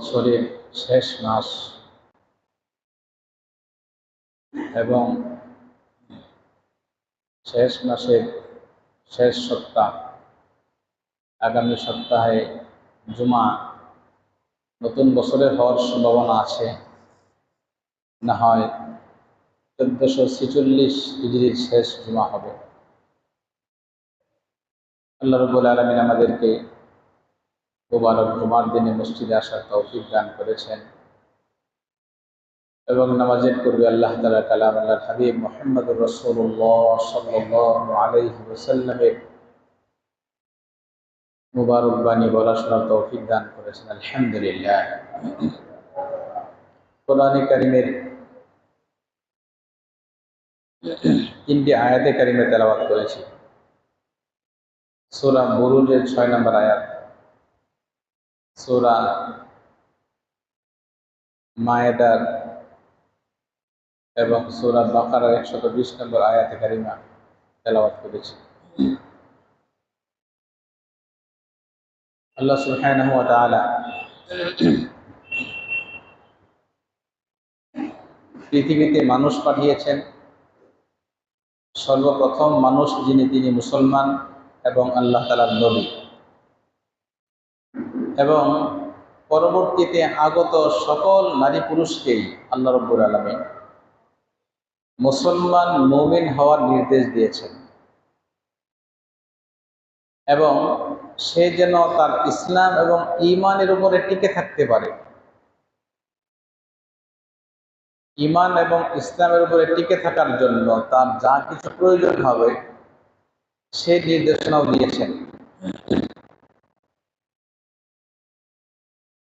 বছরের শেষ মাস। এবং শেষ মাসের শেষ সপ্তাহ, আগামী সপ্তাহে জুমা নতুন বছরের হওয়ার সম্ভাবনা আছে। না হয় চোদ্দশো ছেচল্লিশ ডিগ্রির শেষ জুমা হবে। আল্লাহ রবুল আলমিন আমাদেরকে মুবারক জুমার দিনে মসজিদে আসার তৌফিক দান করেছেন এবং নামাজের করবে আল্লাহ তালা কালাম আল্লাহ হাবিব মোহাম্মদ রসুল্লাহ সাল্লাহ আলহি ওসাল্লামের মুবারক বাণী বলা শোনার তৌফিক দান করেছেন, আলহামদুলিল্লাহ। কোরআনে কারিমের তিনটি আয়াতে কারিমে তেলাবাদ করেছি। সোরা বুরুজের ছয় নম্বর আয়াত। সোরা মায়েদার এবং সোরা বাকারার একশত বিশ নম্বর আয়াতে কারিমা তেলাবাদ করেছি। আল্লাহ সুবহানাহু পৃথিবীতে মানুষ পাঠিয়েছেন। সর্বপ্রথম মানুষ যিনি, তিনি মুসলমান এবং আল্লাহ তালার নবী। এবং পরবর্তীতে আগত সকল নারী পুরুষকেই আল্লাহ রব্বুর আলমী মুসলমান মৌমিন হওয়ার নির্দেশ দিয়েছেন। এবং সে যেন তার ইসলাম এবং ইমানের উপরে টিকে থাকতে পারে। ইমান এবং ইসলামের উপরে টিকে থাকার জন্য তার যা কিছু প্রয়োজন হবে, সে নির্দেশনাও দিয়েছেন।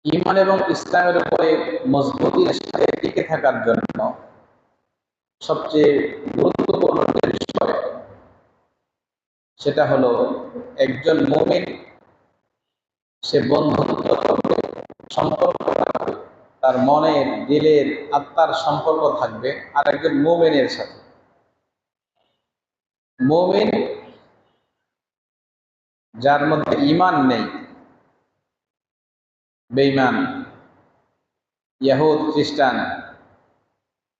ইমান এবং ইসলামের উপরে মজবুতির সাথে টিকে থাকার জন্য সবচেয়ে গুরুত্বপূর্ণ বিষয়, সেটা হলো একজন মোমেন, সে বন্ধুত্ব করবে, সম্পর্ক থাকবে, তার মনের দিলের, আত্মার সম্পর্ক থাকবে আর একজন মোমেনের সাথে। মোমেন যার মধ্যে ইমান নেই বেইমান ইয়াহুদ, খ্রিস্টান,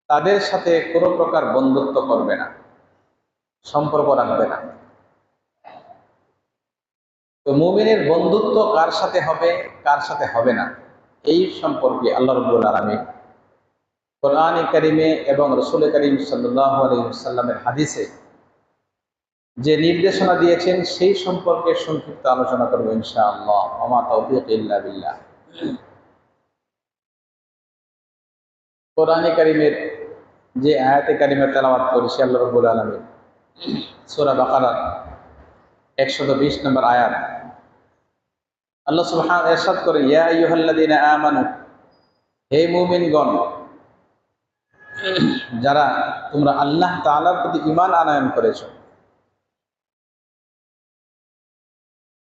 তাদের সাথে কোনো প্রকার বন্ধুত্ব করবে না, সম্পর্ক রাখবে না। তো মুমিনের বন্ধুত্ব কার সাথে হবে, কার সাথে হবে না, এই সম্পর্কে আল্লাহ রবুল আলমী কোরআন করিমে এবং রসুল করিম সাল্লামের হাদিসে যে নির্দেশনা দিয়েছেন, সেই সম্পর্কে সংক্ষিপ্ত আলোচনা করব ইনশাআল্লাহ। আমা তৌফিক ইল্লা বিল্লাহ। কোরআনে কারিমের যে আয়াতে কারিমের তেলাওয়াত করেছি আল্লাহ রবুল আলমী সোরা বাকারা একশত বিশ নম্বর আয়াত। আল্লাহ এরশাদ করে, ইয়া আমানু, হে মুমিনগণ, যারা তোমরা আল্লাহ প্রতি ঈমান আনয়ন করেছ,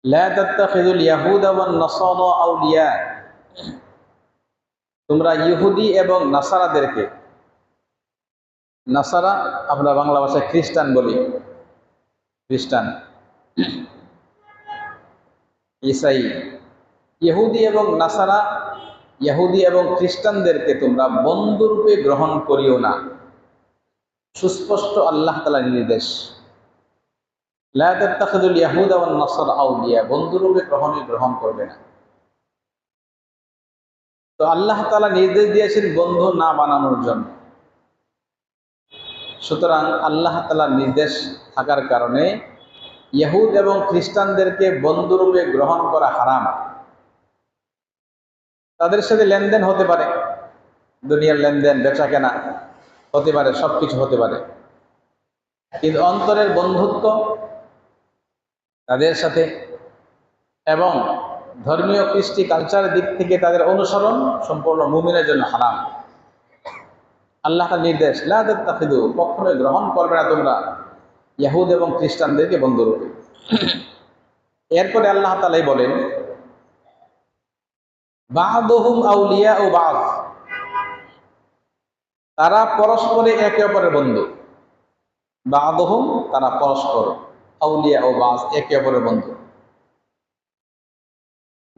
লা তাত্তাখিযুল ইয়াহুদা ওয়ান নাসারা আউলিয়া তোমরা ইহুদি এবং নাসারাদেরকে, নাসারা আমরা বাংলা ভাষায় খ্রিস্টান বলি, খ্রিস্টান, ইসাই, ইহুদি এবং নাসারা, ইহুদি এবং খ্রিস্টানদেরকে তোমরা বন্ধুরূপে গ্রহণ করিও না। সুস্পষ্ট আল্লাহ তালা নির্দেশ। লাহুল ইয়াহুদ এবং নাসার আউলিয়া, বন্ধুরূপে গ্রহণে গ্রহণ করবে না। তো আল্লাহ তালা নির্দেশ দিয়েছেন বন্ধু না বানানোর জন্য। সুতরাং আল্লাহ তালার নির্দেশ থাকার কারণে ইহুদ এবং খ্রিস্টানদেরকে বন্ধুরূপে গ্রহণ করা হারাম। তাদের সাথে লেনদেন হতে পারে। দুনিয়ার লেনদেন বেচা কেনা হতে পারে সব কিছু হতে পারে। কিন্তু অন্তরের বন্ধুত্ব তাদের সাথে এবং ধর্মীয় কৃষ্টি কালচারের দিক থেকে তাদের অনুসরণ সম্পূর্ণ মুমিনের জন্য হারাম। আল্লাহ নির্দেশ লাফিদু কখনোই গ্রহণ করবে না তোমরা। ইয়াহুদ এবং খ্রিস্টানদেরকে বন্ধুরূপে এরপরে আল্লাহ তালাই বলেন আউলিয়া ও বাদ তারা পরস্পরে একে অপরের বন্ধু। বাদহুম, তারা পরস্পর। আউলিয়া ও বাস একে অপরের বন্ধু।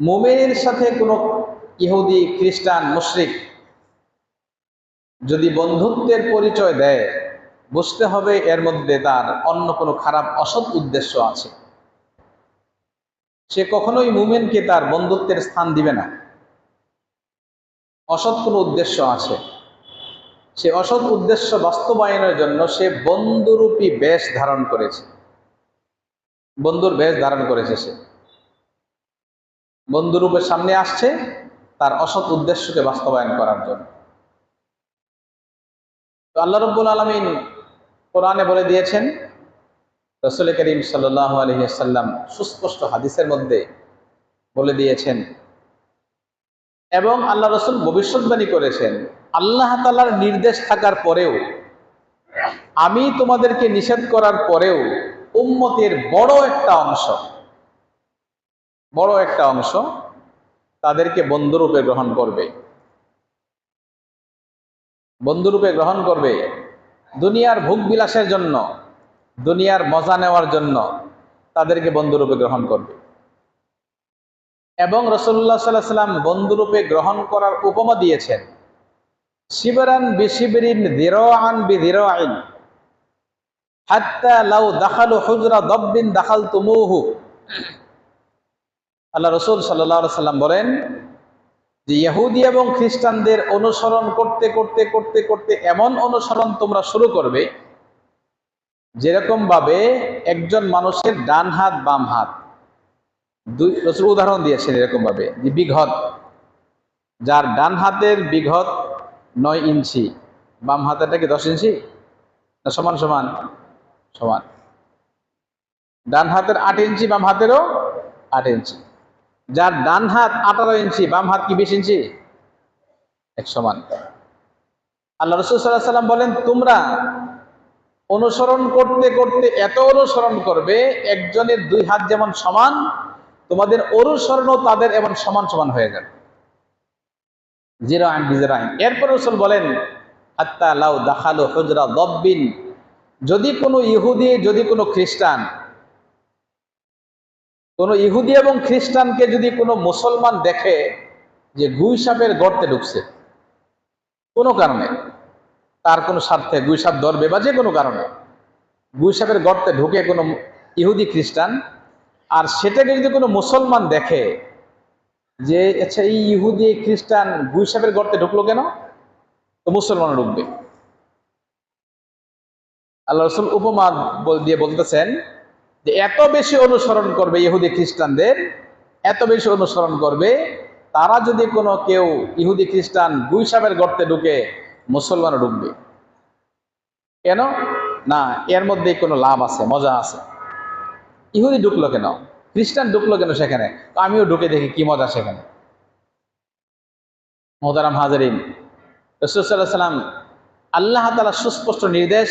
মোমেনের সাথে কোনো ইহুদি, খ্রিস্টান, মুশরিক যদি বন্ধুত্বের পরিচয় দেয়, বুঝতে হবে এর মধ্যে তার অন্য কোনো খারাপ, অসৎ উদ্দেশ্য আছে। সে কখনোই মুমেনকে তার বন্ধুত্বের স্থান দিবে না। অসৎ কোনো উদ্দেশ্য আছে। সে অসৎ উদ্দেশ্য বাস্তবায়নের জন্য সে বন্ধুরূপী বেশ ধারণ করেছে। বন্ধুর বেশ ধারণ করেছে সে। বন্ধুরূপের সামনে আসছে তার অসৎ উদ্দেশ্যকে বাস্তবায়ন করার জন্য। তো আল্লাহ রব্বুল আলমিন কোরআনে বলে দিয়েছেন, রসুল করিম সাল্লাহ আলহিসাল্লাম সুস্পষ্ট হাদিসের মধ্যে বলে দিয়েছেন, এবং আল্লাহ রসুল ভবিষ্যৎবাণী করেছেন, আল্লাহ তালার নির্দেশ থাকার পরেও, আমি তোমাদেরকে নিষেধ করার পরেও উম্মতের বড় একটা অংশ বড় একটা অংশ তাদেরকে বন্ধুরূপে গ্রহণ করবে। বন্ধুরূপে গ্রহণ করবে দুনিয়ার ভোগ বিলাসের জন্য, দুনিয়ার মজা নেওয়ার জন্য তাদেরকে বন্ধুরূপে গ্রহণ করবে। এবং রসল্লাহ সাল্লাহ সাল্লাম বন্ধুরূপে গ্রহণ করার উপমা দিয়েছেন, শিবরান বিশিবরিন দিরোয়ান বি আইন হাত্তা লাউ দাখালু হুজরা দব্বিন দাখাল তুমুহু আল্লাহ রসুল সাল্লাহ সাল্লাম বলেন যে ইহুদি এবং খ্রিস্টানদের অনুসরণ করতে করতে করতে করতে এমন অনুসরণ তোমরা শুরু করবে যেরকম ভাবে একজন মানুষের ডান হাত, বাম হাত। দুই রসুল উদাহরণ দিয়েছেন এরকম ভাবে যে বিঘত যার ডান হাতের বিঘত নয় ইঞ্চি, বাম হাতেরটা কি দশ ইঞ্চি? না, সমান সমান সমান। ডান হাতের আট ইঞ্চি, বাম হাতেরও আট ইঞ্চি। যার ডান হাত আঠারো ইঞ্চি, বাম হাত কি বিশ ইঞ্চি? এক সমান। আল্লাহ রসুল সাল্লাহ সাল্লাম বলেন, তোমরা অনুসরণ করতে করতে এত অনুসরণ করবে, একজনের দুই হাত যেমন সমান, তোমাদের অনুসরণও তাদের এমন সমান সমান হয়ে যাবে। জিরো আইন বিজের আইন। এরপর রসুল বলেন আত্মা লাউ দাখালো হজরা দব্বিন। যদি কোনো ইহুদি, যদি কোনো খ্রিস্টান কোনো ইহুদি এবং খ্রিস্টানকে যদি কোনো মুসলমান দেখে যে গুই সাপের গর্তে ঢুকছে, কোনো কারণে, তার কোনো স্বার্থে গুই সাপ ধরবে বা যে কোনো কারণে, গুই সাপের গর্তে ঢুকে কোনো ইহুদি, খ্রিস্টান, আর সেটাকে যদি কোনো মুসলমান দেখে যে আচ্ছা এই ইহুদি, খ্রিস্টান গুই সাপের গর্তে ঢুকলো কেন? তো মুসলমান ঢুকবে। আল্লাহ রসুল উপমা দিয়ে বলতেছেন যে এত বেশি অনুসরণ করবে ইহুদি খ্রিস্টানদের, এত বেশি অনুসরণ করবে, তারা যদি কোনো কেউ ইহুদি খ্রিস্টান দুই সাপের গর্তে ঢুকে মুসলমান ঢুকবে। কেন? না, এর মধ্যে কোনো লাভ আছে, মজা আছে। ইহুদি ঢুকলো কেন? খ্রিস্টান ঢুকলো কেন সেখানে? আমিও ঢুকে দেখি কি মজা সেখানে। মোহতারাম হাজারিন রসুল্লাহ সাল্লাম আল্লাহ তালা সুস্পষ্ট নির্দেশ,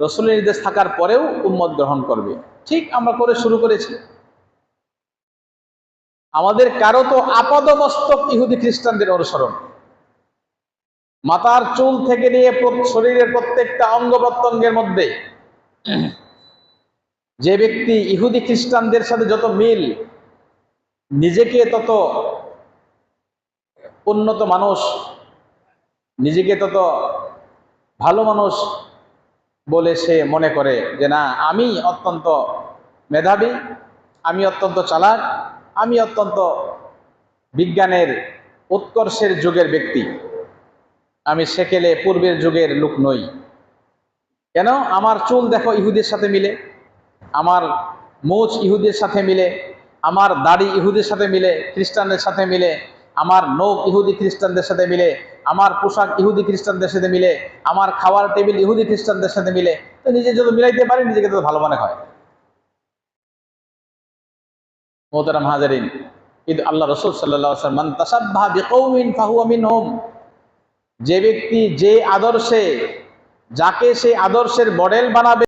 রসুলের নির্দেশ থাকার পরেও উম্মত গ্রহণ করবে। ঠিক আমরা করে শুরু করেছি। আমাদের কারও তো আপাদমস্তক ইহুদি খ্রিস্টানদের অনুসরণ। মাথার চুল থেকে নিয়ে শরীরের প্রত্যেকটা অঙ্গ প্রত্যঙ্গের মধ্যে যে ব্যক্তি ইহুদি খ্রিস্টানদের সাথে যত মিল, নিজেকে তত উন্নত মানুষ, নিজেকে তত ভালো মানুষ বলে সে মনে করে যে, না, আমি অত্যন্ত মেধাবী, আমি অত্যন্ত চালাক, আমি অত্যন্ত বিজ্ঞানের উৎকর্ষের যুগের ব্যক্তি। আমি সেকেলে পূর্বের যুগের লোক নই। কেন? আমার চুল দেখো ইহুদের সাথে মিলে, আমার মোচ ইহুদের সাথে মিলে, আমার দাড়ি ইহুদের সাথে মিলে, খ্রিস্টানদের সাথে মিলে আমার নৌক ইহুদি খ্রিস্টানদের সাথে মিলে, আমার পোশাক ইহুদি খ্রিস্টানদের সাথে মিলে, আমার খাওয়ার টেবিল ইহুদি খ্রিস্টানদের সাথে মিলে, তো নিজে যত মিলাইতে পারি, নিজেকে তত ভালো মনে হয়। মোহতারাম হাজারিন, কিন্তু আল্লাহ রসুল সাল্লাহ যে ব্যক্তি যে আদর্শে, যাকে সেই আদর্শের মডেল বানাবে